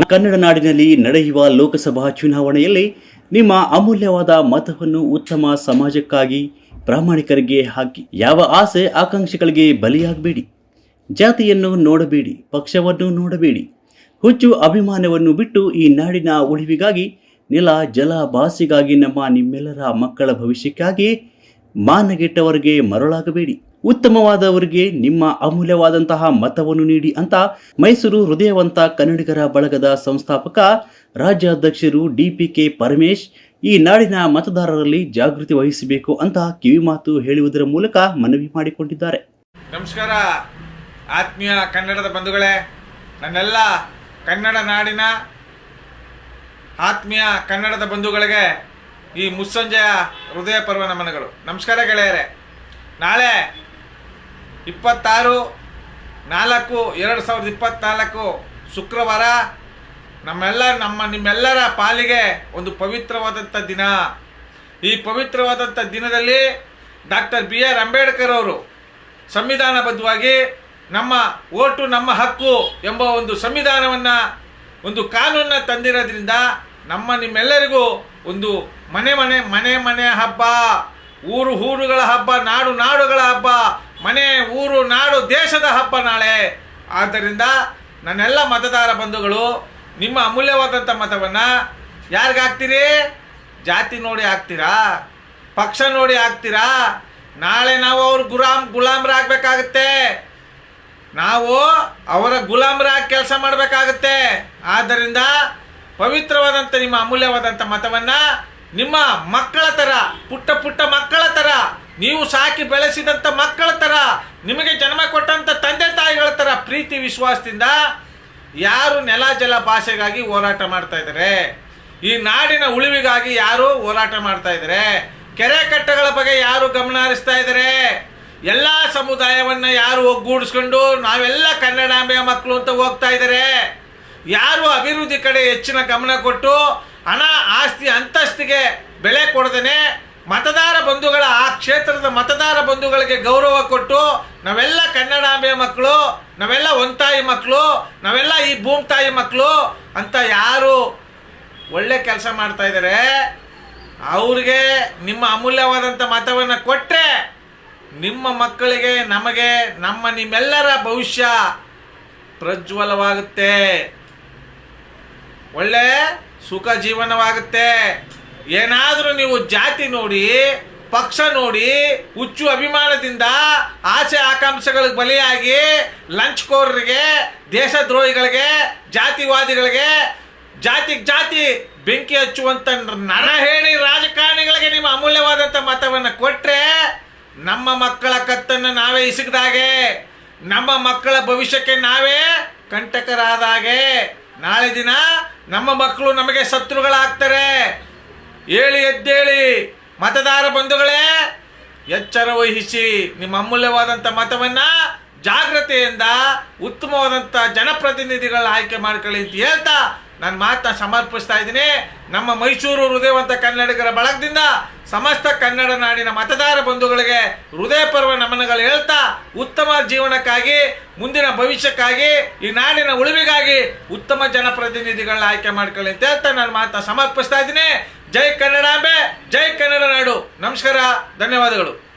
ಕನ್ನಡ ನಾಡಿನಲ್ಲಿ ನಡೆಯುವ ಲೋಕಸಭಾ ಚುನಾವಣೆಯಲ್ಲಿ ನಿಮ್ಮ ಅಮೂಲ್ಯವಾದ ಮತವನ್ನು ಉತ್ತಮ ಸಮಾಜಕ್ಕಾಗಿ ಪ್ರಾಮಾಣಿಕರಿಗೆ ಹಾಕಿ ಯಾವ ಆಸೆ ಆಕಾಂಕ್ಷೆಗಳಿಗೆ ಬಲಿಯಾಗಬೇಡಿ. ಜಾತಿಯನ್ನು ನೋಡಬೇಡಿ, ಪಕ್ಷವನ್ನು ನೋಡಬೇಡಿ. ಹುಚ್ಚು ಅಭಿಮಾನವನ್ನು ಬಿಟ್ಟು ಈ ನಾಡಿನ ಉಳಿವಿಗಾಗಿ, ನೆಲ ಜಲ ಭಾಷೆಗಾಗಿ ನಮ್ಮ ನಿಮ್ಮೆಲ್ಲರ ಮಕ್ಕಳ ಭವಿಷ್ಯಕ್ಕಾಗಿ ಮಾನಗೆಟ್ಟವರಿಗೆ ಮರಳಾಗಬೇಡಿ. ಉತ್ತಮವಾದವರಿಗೆ ನಿಮ್ಮ ಅಮೂಲ್ಯವಾದಂತಹ ಮತವನ್ನು ನೀಡಿ ಅಂತ ಮೈಸೂರು ಹೃದಯವಂತ ಕನ್ನಡಿಗರ ಬಳಗದ ಸಂಸ್ಥಾಪಕ ರಾಜ್ಯಾಧ್ಯಕ್ಷರು ಡಿಪಿಕೆ ಪರಮೇಶ್ ಈ ನಾಡಿನ ಮತದಾರರಲ್ಲಿ ಜಾಗೃತಿ ವಹಿಸಬೇಕು ಅಂತ ಕಿವಿಮಾತು ಹೇಳುವುದರ ಮೂಲಕ ಮನವಿ ಮಾಡಿಕೊಂಡಿದ್ದಾರೆ. ನಮಸ್ಕಾರ. ಆತ್ಮೀಯ ಕನ್ನಡದ ಬಂಧುಗಳೇ, ನನ್ನೆಲ್ಲ ಕನ್ನಡ ನಾಡಿನ ಆತ್ಮೀಯ ಕನ್ನಡದ ಬಂಧುಗಳಿಗೆ ಈ ಮುಸ್ಸಂಜೆಯ ಹೃದಯ ಪರ್ವ ನಮನಗಳು. ನಮಸ್ಕಾರ ಗೆಳೆಯರೆ. ನಾಳೆ ಇಪ್ಪತ್ತಾರು, ನಾಲ್ಕು, ಎರಡು ಸಾವಿರದ ಇಪ್ಪತ್ತ್ನಾಲ್ಕು ಶುಕ್ರವಾರ ನಮ್ಮೆಲ್ಲ, ನಮ್ಮ ನಿಮ್ಮೆಲ್ಲರ ಪಾಲಿಗೆ ಒಂದು ಪವಿತ್ರವಾದಂಥ ದಿನ. ಈ ಪವಿತ್ರವಾದಂಥ ದಿನದಲ್ಲಿ ಡಾಕ್ಟರ್ ಬಿ ಆರ್ ಅಂಬೇಡ್ಕರ್ ಅವರು ಸಂವಿಧಾನಬದ್ಧವಾಗಿ ನಮ್ಮ ಓಟು ನಮ್ಮ ಹಕ್ಕು ಎಂಬ ಒಂದು ಸಂವಿಧಾನವನ್ನು, ಒಂದು ಕಾನೂನನ್ನ ತಂದಿರೋದ್ರಿಂದ ನಮ್ಮ ನಿಮ್ಮೆಲ್ಲರಿಗೂ ಒಂದು ಮನೆ ಮನೆ ಮನೆ ಮನೆ ಹಬ್ಬ, ಊರು ಊರುಗಳ ಹಬ್ಬ, ನಾಡು ನಾಡುಗಳ ಹಬ್ಬ, ಮನೆ ಊರು ನಾಡು ದೇಶದ ಹಬ್ಬ ನಾಳೆ. ಆದ್ದರಿಂದ ನನ್ನೆಲ್ಲ ಮತದಾರ ಬಂಧುಗಳು, ನಿಮ್ಮ ಅಮೂಲ್ಯವಾದಂಥ ಮತವನ್ನು ಯಾರಿಗಾಗ್ತೀರಿ ಜಾತಿ ನೋಡಿ ಹಾಕ್ತೀರಾ? ಪಕ್ಷ ನೋಡಿ ಹಾಕ್ತೀರಾ? ನಾಳೆ ನಾವು ಅವ್ರ ಗುಲಾಮ್ ಗುಲಾಮರಾಗಬೇಕಾಗತ್ತೆ. ನಾವು ಅವರ ಗುಲಾಮರಾಗಿ ಕೆಲಸ ಮಾಡಬೇಕಾಗುತ್ತೆ. ಆದ್ದರಿಂದ ಪವಿತ್ರವಾದಂಥ ನಿಮ್ಮ ಅಮೂಲ್ಯವಾದಂಥ ಮತವನ್ನು ನಿಮ್ಮ ಮಕ್ಕಳ ಥರ ಪುಟ್ಟ ಪುಟ್ಟ ಮಕ್ಕಳ ಥರ ನೀವು ಸಾಕಿ ಬೆಳೆಸಿದಂಥ ಮಕ್ಕಳ ಥರ ನಿಮಗೆ ಜನ್ಮ ಕೊಟ್ಟಂಥ ತಂದೆ ತಾಯಿಗಳ ಥರ ಪ್ರೀತಿ ವಿಶ್ವಾಸದಿಂದ ಯಾರು ನೆಲ ಜಲ ಭಾಷೆಗಾಗಿ ಹೋರಾಟ ಮಾಡ್ತಾ ಇದ್ದಾರೆ. ಈ ನಾಡಿನ ಉಳಿವಿಗಾಗಿ ಯಾರು ಹೋರಾಟ ಮಾಡ್ತಾ ಇದ್ದಾರೆ. ಕೆರೆ ಕಟ್ಟೆಗಳ ಬಗ್ಗೆ ಯಾರು ಗಮನ ಹರಿಸ್ತಾ ಇದ್ದಾರೆ. ಎಲ್ಲ ಸಮುದಾಯವನ್ನ ಯಾರು ಒಗ್ಗೂಡಿಸ್ಕೊಂಡು ನಾವೆಲ್ಲ ಕನ್ನಡಾಂಬೆಯ ಮಕ್ಕಳು ಅಂತ ಹೋಗ್ತಾ ಇದ್ದಾರೆ. ಯಾರು ಅಭಿವೃದ್ಧಿ ಕಡೆ ಹೆಚ್ಚಿನ ಗಮನ ಕೊಟ್ಟು ಹಣ, ಆಸ್ತಿ, ಅಂತಸ್ತಿಗೆ ಬೆಲೆ ಕೊಡದೇನೆ ಮತದಾರ ಬಂಧುಗಳ, ಆ ಕ್ಷೇತ್ರದ ಮತದಾರ ಬಂಧುಗಳಿಗೆ ಗೌರವ ಕೊಟ್ಟು ನಾವೆಲ್ಲ ಕನ್ನಡಾಂಬೆಯ ಮಕ್ಕಳು, ನಾವೆಲ್ಲ ಒಂತಾಯಿ ಮಕ್ಕಳು, ನಾವೆಲ್ಲ ಈ ಭೂಮಿ ತಾಯಿ ಮಕ್ಕಳು ಅಂತ ಯಾರು ಒಳ್ಳೆ ಕೆಲಸ ಮಾಡ್ತಾ ಇದ್ದಾರೆ ಅವ್ರಿಗೆ ನಿಮ್ಮ ಅಮೂಲ್ಯವಾದಂಥ ಮತವನ್ನು ಕೊಟ್ಟರೆ ನಿಮ್ಮ ಮಕ್ಕಳಿಗೆ ನಮಗೆ, ನಮ್ಮ ನಿಮ್ಮೆಲ್ಲರ ಭವಿಷ್ಯ ಪ್ರಜ್ವಲವಾಗುತ್ತೆ. ಒಳ್ಳೆ ಸುಖ ಜೀವನವಾಗುತ್ತೆ. ಏನಾದರೂ ನೀವು ಜಾತಿ ನೋಡಿ, ಪಕ್ಷ ನೋಡಿ, ಹುಚ್ಚು ಅಭಿಮಾನದಿಂದ ಆಸೆ ಆಕಾಂಕ್ಷೆಗಳಿಗೆ ಬಲಿಯಾಗಿ ಲಂಚ್ಕೋರರಿಗೆ, ದೇಶದ್ರೋಹಿಗಳಿಗೆ, ಜಾತಿವಾದಿಗಳಿಗೆ ಜಾತಿಗೆ ಜಾತಿ ಬೆಂಕಿ ಹಚ್ಚುವಂತ ನರ ಹೇಳಿ ರಾಜಕಾರಣಿಗಳಿಗೆ ನಿಮ್ಮ ಅಮೂಲ್ಯವಾದಂಥ ಮತವನ್ನು ಕೊಟ್ಟರೆ ನಮ್ಮ ಮಕ್ಕಳ ಕತ್ತನ್ನು ನಾವೇ ಇಸಗದಾಗೆ ನಮ್ಮ ಮಕ್ಕಳ ಭವಿಷ್ಯಕ್ಕೆ ನಾವೇ ಕಂಟಕರಾದಾಗೆ ನಾಳೆ ದಿನ ನಮ್ಮ ಮಕ್ಕಳು ನಮಗೆ ಶತ್ರುಗಳಾಗ್ತಾರೆ. ಹೇಳಿ, ಎದ್ದೇಳಿ. ಮತದಾರ ಬಂಧುಗಳೇ ಎಚ್ಚರ ವಹಿಸಿ ನಿಮ್ಮ ಅಮೂಲ್ಯವಾದಂಥ ಮತವನ್ನು ಜಾಗ್ರತೆಯಿಂದ ಉತ್ತಮವಾದಂಥ ಜನಪ್ರತಿನಿಧಿಗಳ ಆಯ್ಕೆ ಮಾಡ್ಕೊಳ್ಳಿ ಅಂತ ಹೇಳ್ತಾ ನಾನು ಮಾತನ್ನ ಸಮರ್ಪಿಸ್ತಾ ಇದ್ದೀನಿ. ನಮ್ಮ ಮೈಸೂರು ಹೃದಯವಂತ ಕನ್ನಡಿಗರ ಬಳಗದಿಂದ ಸಮಸ್ತ ಕನ್ನಡ ನಾಡಿನ ಮತದಾರ ಬಂಧುಗಳಿಗೆ ಹೃದಯ ಪರ್ವ ನಮನಗಳು ಹೇಳ್ತಾ ಉತ್ತಮ ಜೀವನಕ್ಕಾಗಿ, ಮುಂದಿನ ಭವಿಷ್ಯಕ್ಕಾಗಿ, ಈ ನಾಡಿನ ಉಳಿವಿಗಾಗಿ ಉತ್ತಮ ಜನಪ್ರತಿನಿಧಿಗಳನ್ನ ಆಯ್ಕೆ ಮಾಡ್ಕೊಳ್ಳಿ ಅಂತ ಹೇಳ್ತಾ ನಾನು ಮಾತನ್ನ ಸಮರ್ಪಿಸ್ತಾ ಇದ್ದೀನಿ. ಜೈ ಕನ್ನಡಾಂಬೆ ಜೈ ಕನ್ನಡ ನಾಡು. ನಮಸ್ಕಾರ, ಧನ್ಯವಾದಗಳು.